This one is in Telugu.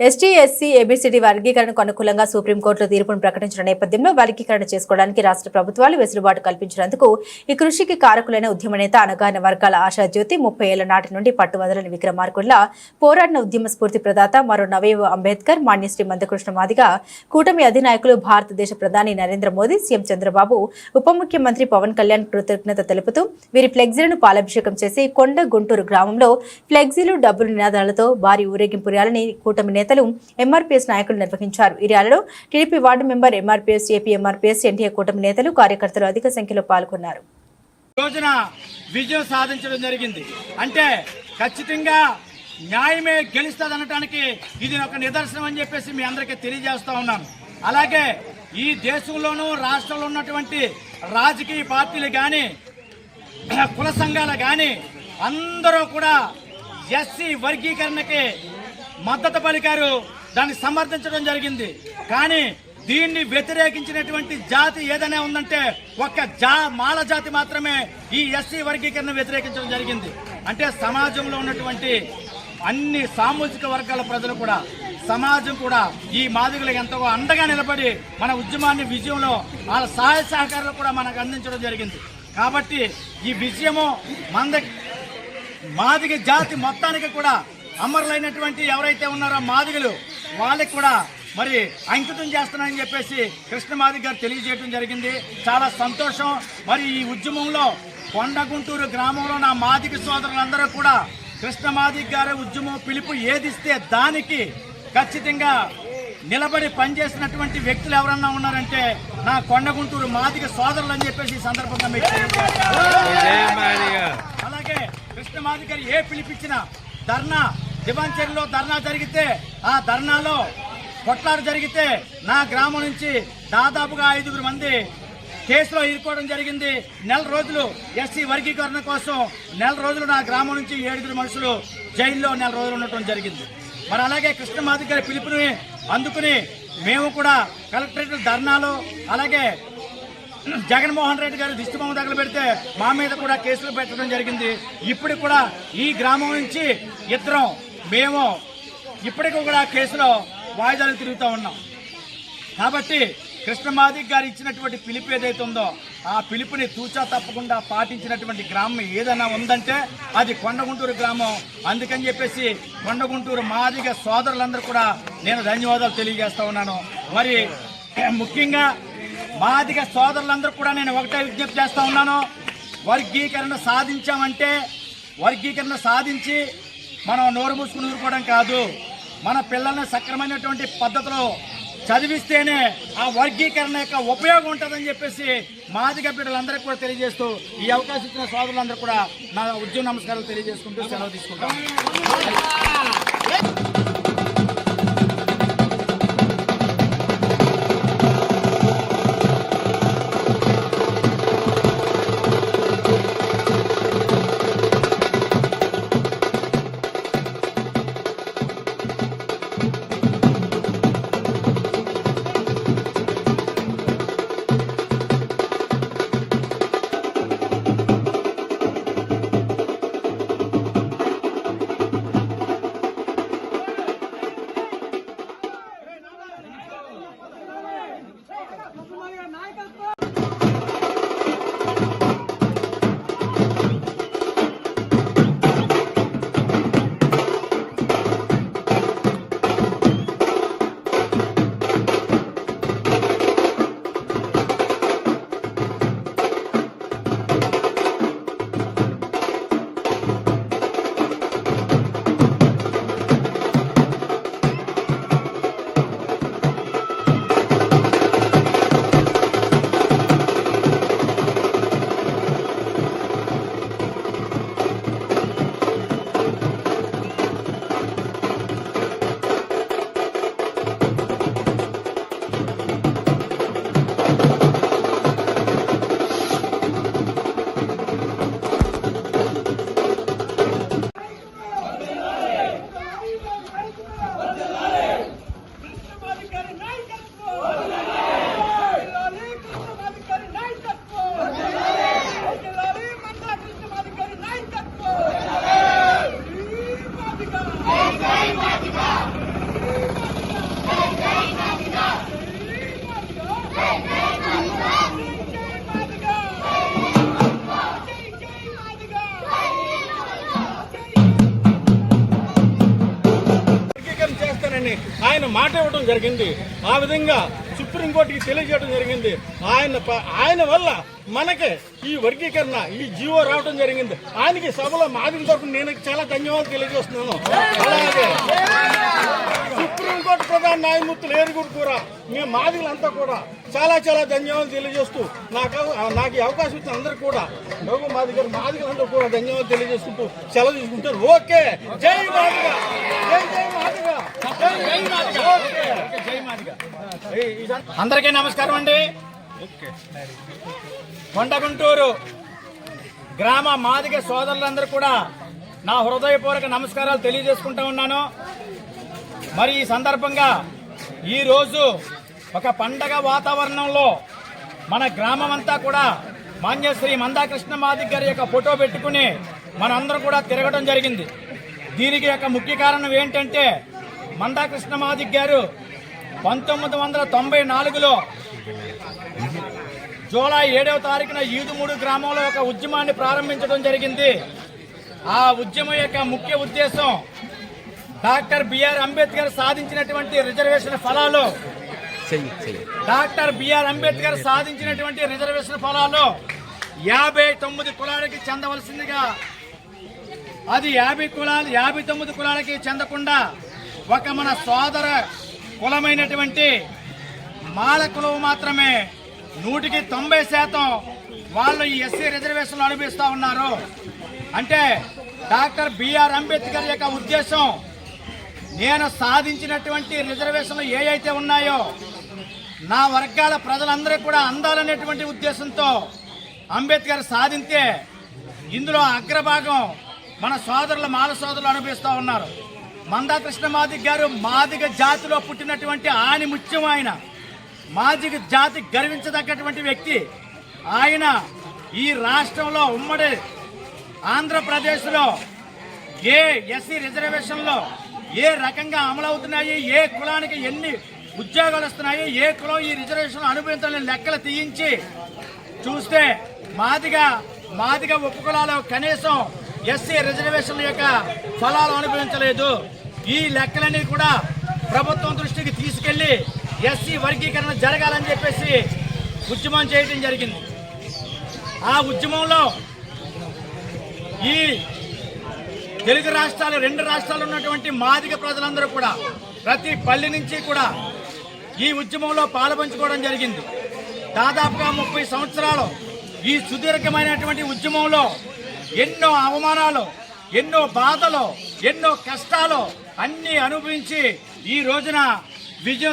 ఎస్టీ ఎస్సీ ఏబిసిడి వర్గీకరణకు అనుకూలంగా సుప్రీంకోర్టులో తీర్పును ప్రకటించిన నేపథ్యంలో వర్గీకరణ చేసుకోవడానికి రాష్ట్ర ప్రభుత్వాలు వెసులుబాటు కల్పించినందుకు ఈ కృషికి కారకులైన ఉద్యమ నేత అనగాన వర్గాల ఆశాజ్యోతి ముప్పై ఏళ్ళ నాటి నుండి పట్టువదలని విక్రమార్కుల్లా పోరాడిన ఉద్యమ స్ఫూర్తి ప్రదాత మరో నవీవ్ అంబేద్కర్ మాన్యశ్రీ మందకృష్ణ మాదిగా కూటమి అధినాయకులు భారతదేశ ప్రధాని నరేంద్ర మోదీ సీఎం చంద్రబాబు ఉప ముఖ్యమంత్రి పవన్ కళ్యాణ్ కృతజ్ఞత తెలుపుతూ వీరి ఫ్లెక్సీలను పాలాభిషేకం చేసి కొండ గుంటూరు గ్రామంలో ఫ్లెక్సీలు డబ్బులు నినాదాలతో భారీ ఊరేగింపు ర్యాలీని కూటమి నేత నేతలు ఎంఆర్పీఎస్ నాయకులు నిర్వహించారు. ఈ ర్యాలీలో TDP ward member MRPS AP MRPS NDA కూటమి నేతలు కార్యకర్తలు అధిక సంఖ్యలో పాల్గొన్నారు. రోజున విజయం సాధించడం జరిగింది. అంటే ఖచ్చితంగా న్యాయమే గెలుస్తుంది అనటానికి ఇది ఒక నిదర్శనం అని చెప్పేసి మీ అందరికీ తెలియజేస్తా ఉన్నాను. అలాగే ఈ దేశంలోనూ రాష్ట్రంలో ఉన్నటువంటి రాజకీయ పార్టీలు కానీ కుల సంఘాలు కానీ అందరూ కూడా ఎస్సీ వర్గీకరణకి మద్దతు పలికారు. దాన్ని సమర్థించడం జరిగింది. కానీ దీన్ని వ్యతిరేకించినటువంటి జాతి ఏదైనా ఉందంటే ఒక్క జా మాల జాతి మాత్రమే ఈ ఎస్సీ వర్గీకరణ వ్యతిరేకించడం జరిగింది. అంటే సమాజంలో ఉన్నటువంటి అన్ని సామాజిక వర్గాల ప్రజలు కూడా సమాజం కూడా ఈ మాదిగులకు ఎంతో అండగా నిలబడి మన ఉద్యమాన్ని విజయంలో వాళ్ళ సహాయ సహకారాలు కూడా మనకు అందించడం జరిగింది. కాబట్టి ఈ విజయము మంద మాదిగ జాతి మొత్తానికి కూడా అమరులైనటువంటి ఎవరైతే ఉన్నారో మాదిగలు వాళ్ళకి కూడా మరి అంకితం చేస్తున్నారని చెప్పేసి కృష్ణ మాదిగ గారు తెలియజేయడం జరిగింది. చాలా సంతోషం. మరి ఈ ఉద్యమంలో కొండగుంటూరు గ్రామంలో నా మాదిగ సోదరులందరూ కూడా కృష్ణ మాదిగ గారి ఉద్యమం పిలుపు ఏదిస్తే దానికి ఖచ్చితంగా నిలబడి పనిచేసినటువంటి వ్యక్తులు ఎవరన్నా ఉన్నారంటే నా కొండగుంటూరు మాదిగ సోదరులు అని చెప్పేసి ఈ సందర్భంగా మీకు. అలాగే కృష్ణమాది గారు ఏ పిలిపించినా ధర్నా దివాంచరిలో ధర్నా జరిగితే ఆ ధర్నాలో కొట్లాట జరిగితే నా గ్రామం నుంచి దాదాపుగా ఐదుగురు మంది కేసులో ఇరుకోవడం జరిగింది. నెల రోజులు ఎస్సీ వర్గీకరణ కోసం నెల రోజులు నా గ్రామం నుంచి ఏడుగురు మనుషులు జైల్లో నెల రోజులు ఉండటం జరిగింది. మరి అలాగే కృష్ణమాధి గారి పిలుపుని అందుకుని మేము కూడా కలెక్టరేట్ ధర్నాలు అలాగే జగన్మోహన్ రెడ్డి గారు దిష్టిబొమ్మ తగలు పెడితే మా మీద కూడా కేసులు పెట్టడం జరిగింది. ఇప్పుడు కూడా ఈ గ్రామం నుంచి ఇద్దరం మేము ఇప్పటికి కూడా కేసులో వాయిదాలు తిరుగుతూ ఉన్నాం. కాబట్టి కృష్ణమాదిక్ గారు ఇచ్చినటువంటి పిలుపు ఏదైతే ఉందో ఆ పిలుపుని తూచా తప్పకుండా పాటించినటువంటి గ్రామం ఏదైనా ఉందంటే అది కొండగుంటూరు గ్రామం. అందుకని చెప్పేసి కొండగుంటూరు మాదిగ సోదరులందరూ కూడా నేను ధన్యవాదాలు తెలియజేస్తా ఉన్నాను. మరి ముఖ్యంగా మాదిగ సోదరులందరూ కూడా నేను ఒకటే విజ్ఞప్తి చేస్తా ఉన్నాను. వర్గీకరణ సాధించామంటే వర్గీకరణ సాధించి మనం నోరు మూసుకుని ఊరుకోవడం కాదు. మన పిల్లల్ని సక్రమైనటువంటి పద్ధతిలో చదివిస్తేనే ఆ వర్గీకరణ యొక్క ఉపయోగం ఉంటుందని చెప్పేసి మాదిగ బిడ్డలందరికీ కూడా తెలియజేస్తూ ఈ అవకాశం ఇచ్చిన సోదరులందరూ కూడా నా ఉద్యోగ నమస్కారాలు తెలియజేసుకుంటూ సెలవు తీసుకుంటాం. అని ఆయన మాట ఇవ్వడం జరిగింది. ఆ విధంగా సుప్రీంకోర్టుకి తెలియజేయడం జరిగింది. ఆయన ఆయన వల్ల మనకి ఈ వర్గీకరణ ఈ జీవో రావడం జరిగింది. ఆయనకి సభలో మాదిరి తరపున నేను చాలా ధన్యవాదాలు తెలియజేస్తున్నాను. అలాగే సుప్రీంకోర్టు ప్రధాన న్యాయమూర్తులు ఏరుగురు కూడా మేము మాదిగలంతా కూడా చాలా చాలా ధన్యవాదాలు తెలియజేస్తూ నాకు నాకు ఈ అవకాశం ఇచ్చిన అందరూ కూడా రఘు మాదిగ మాదిగలందరూ కూడా ధన్యవాదాలు తెలియజేసుకుంటూ సెలవు తీసుకుంటారు. ఓకే. జై మాదిగా జై జై అందరికీ నమస్కారం అండి. కొండగుంటూరు గ్రామ మాదిగ సోదరులందరూ కూడా నా హృదయపూర్వక నమస్కారాలు తెలియజేసుకుంటా ఉన్నాను. మరి ఈ సందర్భంగా ఈరోజు ఒక పండగ వాతావరణంలో మన గ్రామం అంతా కూడా మాన్యశ్రీ మందాకృష్ణ మాదిక్ గారి యొక్క ఫోటో పెట్టుకుని మనందరం కూడా తిరగడం జరిగింది. దీనికి యొక్క ముఖ్య కారణం ఏంటంటే మందాకృష్ణ మాదిక్ గారు పంతొమ్మిది వందల తొంభై నాలుగులో జూలై ఏడవ తారీఖున ఈదుమూడు గ్రామంలో ఒక ఉద్యమాన్ని ప్రారంభించడం జరిగింది. ఆ ఉద్యమం యొక్క ముఖ్య ఉద్దేశం డాక్టర్ బిఆర్ అంబేద్కర్ సాధించినటువంటి రిజర్వేషన్ ఫలాలు. డాక్టర్ బిఆర్ అంబేద్కర్ సాధించినటువంటి రిజర్వేషన్ ఫలాలు యాభై తొమ్మిది కులాలకి చెందవలసిందిగా అది యాభై కులాలు యాభై తొమ్మిది కులాలకి చెందకుండా ఒక మన సోదర కులమైనటువంటి మాల కులం మాత్రమే నూటికి తొంభై శాతం వాళ్ళు ఈ ఎస్సీ రిజర్వేషన్లు అనుభవిస్తూ ఉన్నారు. అంటే డాక్టర్ బిఆర్ అంబేద్కర్ యొక్క ఉద్దేశం నేను సాధించినటువంటి రిజర్వేషన్లు ఏవైతే ఉన్నాయో నా వర్గాల ప్రజలందరూ కూడా అందాలనేటువంటి ఉద్దేశంతో అంబేద్కర్ సాధింతే ఇందులో అగ్రభాగం మన సోదరుల మాల సోదరులు అనుభవిస్తూ ఉన్నారు. మందాకృష్ణ మాదిగ్ గారు మాదిగ జాతిలో పుట్టినటువంటి ఆని ముత్యం ఆయన. మాదిగ జాతి గర్వించదగ్గటువంటి వ్యక్తి. ఆయన ఈ రాష్ట్రంలో ఉమ్మడి ఆంధ్రప్రదేశ్లో ఏ ఎస్సీ రిజర్వేషన్లో ఏ రకంగా అమలవుతున్నాయి ఏ కులానికి ఎన్ని ఉద్యోగాలు వస్తున్నాయి ఏ కులం ఈ రిజర్వేషన్ అనుభవించాలని లెక్కలు తీయించి చూస్తే మాదిగా మాదిగా ఉపకులాలు కనీసం ఎస్సీ రిజర్వేషన్ల యొక్క ఫలాలు అనుభవించలేదు. ఈ లెక్కలన్నీ కూడా ప్రభుత్వం దృష్టికి తీసుకెళ్ళి ఎస్సీ వర్గీకరణ జరగాలని చెప్పేసి ఉద్యమం చేయడం జరిగింది. ఆ ఉద్యమంలో ఈ తెలుగు రాష్ట్రాలు రెండు రాష్ట్రాలు ఉన్నటువంటి మాదిక ప్రజలందరూ కూడా ప్రతి పల్లె నుంచి కూడా ఈ ఉద్యమంలో పాలుపంచుకోవడం జరిగింది. దాదాపుగా ముప్పై సంవత్సరాలు ఈ సుదీర్ఘమైనటువంటి ఉద్యమంలో ఎన్నో అవమానాలు ఎన్నో బాధలు ఎన్నో కష్టాలు అన్ని అనుభవించి ఈ రోజున విజయం